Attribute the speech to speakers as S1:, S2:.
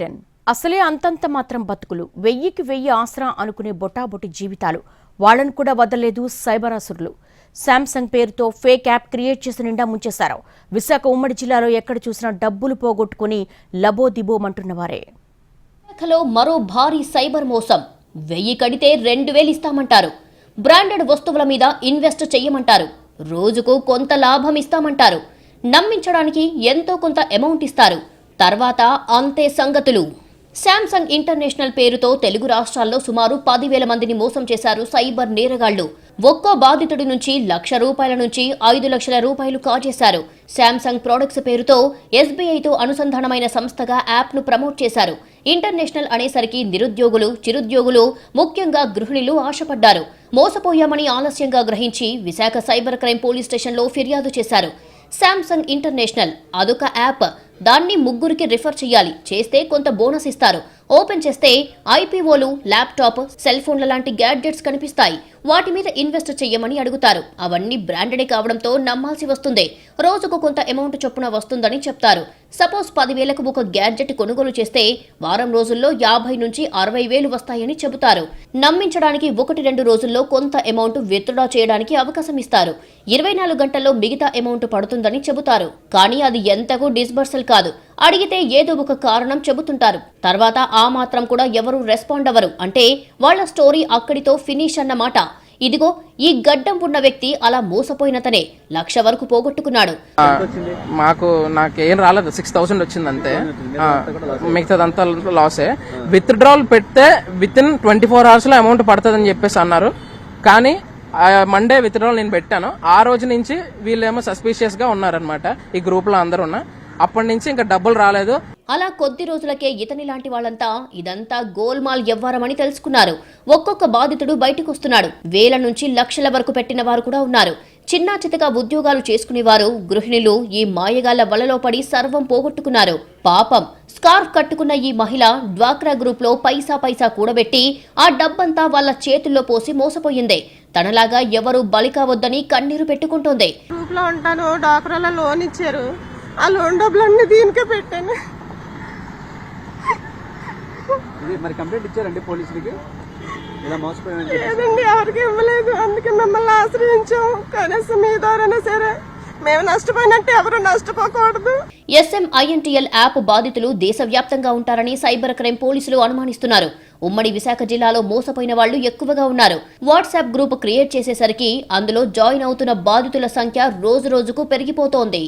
S1: Ten. అసలే అంతంత మాత్రం బతుకులు. వెయ్యికి వెయ్యి ఆసరా అనుకునే బొటాబొటి జీవితాలు. వాళ్ళను కూడా వదలలేదు సైబర్ అసురులు. శాంసంగ్ పేరుతో ఫేక్ యాప్ క్రియేట్ చేసి నిండా ముంచేశారు. విశాఖ ఉమ్మడి జిల్లాలో ఎక్కడ చూసినా డబ్బులు పోగొట్టుకుని లబోదిబోమంటున్నవారే
S2: విశాఖలో మరో భారీ సైబర్ మోసం. వెయ్యి కడితే రెండు వేలు ఇస్తామంటారు. బ్రాండెడ్ వస్తువుల మీద ఇన్వెస్ట్ చెయ్యమంటారు. రోజుకు కొంత లాభం ఇస్తామంటారు. నమ్మించడానికి ఎంతో కొంత అమౌంట్ ఇస్తారు. తర్వాత అంతే సంగతులు. శాంసంగ్ ఇంటర్నేషనల్ పేరుతో తెలుగు రాష్ట్రాల్లో సుమారు పదివేల మందిని మోసం చేశారు సైబర్ నేరగాళ్ళు. ఒక్కో బాధితుడి నుంచి లక్ష రూపాయల నుంచి ఐదు లక్షల రూపాయలు కాజేశారు. శాంసంగ్ ప్రొడక్ట్స్ పేరుతో ఎస్బీఐతో అనుసంధానమైన సంస్థగా యాప్ను ప్రమోట్ చేశారు. ఇంటర్నేషనల్ అనేసరికి నిరుద్యోగులు చిరుద్యోగులు ముఖ్యంగా గృహిణులు ఆశపడ్డారు. మోసపోయామని ఆలస్యంగా గ్రహించి విశాఖ సైబర్ క్రైమ్ పోలీస్ స్టేషన్లో ఫిర్యాదు చేశారు. శాంసంగ్ ఇంటర్నేషనల్ అదొక యాప్. దాన్ని ముగ్గురికి రిఫర్ చేయాలి. చేస్తే కొంత బోనస్ ఇస్తారు. ఓపెన్ చేస్తే ఐపీఓలు ల్యాప్టాప్ సెల్ ఫోన్ల లాంటి గ్యాడ్జెట్స్ కనిపిస్తాయి. వాటి మీద ఇన్వెస్ట్ చేయమని అడుగుతారు. అవన్నీ బ్రాండెడే కావడంతో నమ్మాల్సి వస్తుంది. రోజుకు కొంత అమౌంట్ చొప్పున వస్తుందని చెప్తారు. సపోజ్ పదివేలకు ఒక గ్యాడ్జెట్ కొనుగోలు చేస్తే వారం రోజుల్లో యాభై నుంచి అరవై వేలు వస్తాయని చెబుతారు. నమ్మించడానికి ఒకటి రెండు రోజుల్లో కొంత అమౌంట్ విత్డ్రా చేయడానికి అవకాశం ఇస్తారు. ఇరవై నాలుగు గంటల్లో మిగతా అమౌంట్ పడుతుందని చెబుతారు. కానీ అది ఎంతకు డిస్బర్సల్ కాదు. అడిగితే ఏదో ఒక కారణం చెబుతుంటారు. తర్వాత ఆ మాత్రం కూడా ఎవరు రెస్పాండ్ అవ్వరు. అంటే వాళ్ళ స్టోరీ అక్కడితో ఫినిష్ అన్నమాట ఇదిగో ఈ గడ్డం ఉన్న వ్యక్తి అలా మోసపోయినతనే. లక్ష వరకు పోగొట్టుకున్నాడు.
S3: మాకు నాకు ఏం రాలేదు. సిక్స్ థౌసండ్ వచ్చింది అంతే ఆ, మిగతాదంతా లాసే విత్ డ్రాల్ పెడితే విత్ ఇన్ ట్వంటీ ఫోర్ అవర్స్లో అమౌంట్ పడుతుందని చెప్పేసి అన్నారు. కానీ మండే విత్ డ్రాల్ నేను పెట్టాను. ఆ రోజు నుంచి వీళ్ళేమో సస్పీషియస్గా ఉన్నారనమాట ఈ గ్రూప్లో అందరు ఉన్నా. అప్పటి నుంచి ఇంకా డబ్బులు రాలేదు.
S2: అలా కొద్ది రోజులకే ఇతని లాంటి వాళ్ళంతా ఇదంతా గోల్మాల్ ఎవ్వరమని తెలుసుకున్నారు. ఒక్కొక్క బాధితుడు బయటకు వస్తున్నాడు వేల నుంచి లక్షల వరకు పెట్టిన వారు కూడా ఉన్నారు. చిన్నా చితగా ఉద్యోగాలు చేసుకునేవారు గృహిణులు ఈ మాయగాళ్ళ వలలో పడి సర్వం పోగొట్టుకున్నారు. పాపం. స్కార్ఫ్ కట్టుకున్న ఈ మహిళ డ్వాక్రా గ్రూప్లో పైసా పైసా కూడబెట్టి ఆ డబ్బంతా వాళ్ళ చేతుల్లో పోసి మోసపోయింది. తనలాగా ఎవరూ బలి కావద్దని కన్నీరు పెట్టుకుంటోంది.
S4: గ్రూప్లో ఉంటాను లోన్ ఇచ్చారు. ఆ లోన్ డబ్బులన్నీ దీనికే పెట్టాను.
S5: ఇది మరి కంప్లైంట్ ఇచ్చారండి పోలీసులకి? ఇలా.
S4: లేదండి ఎవరికి ఇవ్వలేదు. అందుకే మిమ్మల్ని ఆశ్రయించాం. కనీసం మీ ద్వారానే సరే. మేము నష్టపోయినట్టు ఎవరు నష్టపోకూడదు.
S2: ఎస్ఎంఐఎన్టీఎల్ యాప్ బాధితులు దేశవ్యాప్తంగా ఉంటారని సైబర్ క్రైమ్ పోలీసులు అనుమానిస్తున్నారు. ఉమ్మడి విశాఖ జిల్లాలో మోసపోయిన వాళ్ళు ఎక్కువగా ఉన్నారు. వాట్సాప్ గ్రూప్ క్రియేట్ చేసేసరికి అందులో జాయిన్ అవుతున్న బాధితుల సంఖ్య రోజు రోజుకు పెరిగిపోతోంది.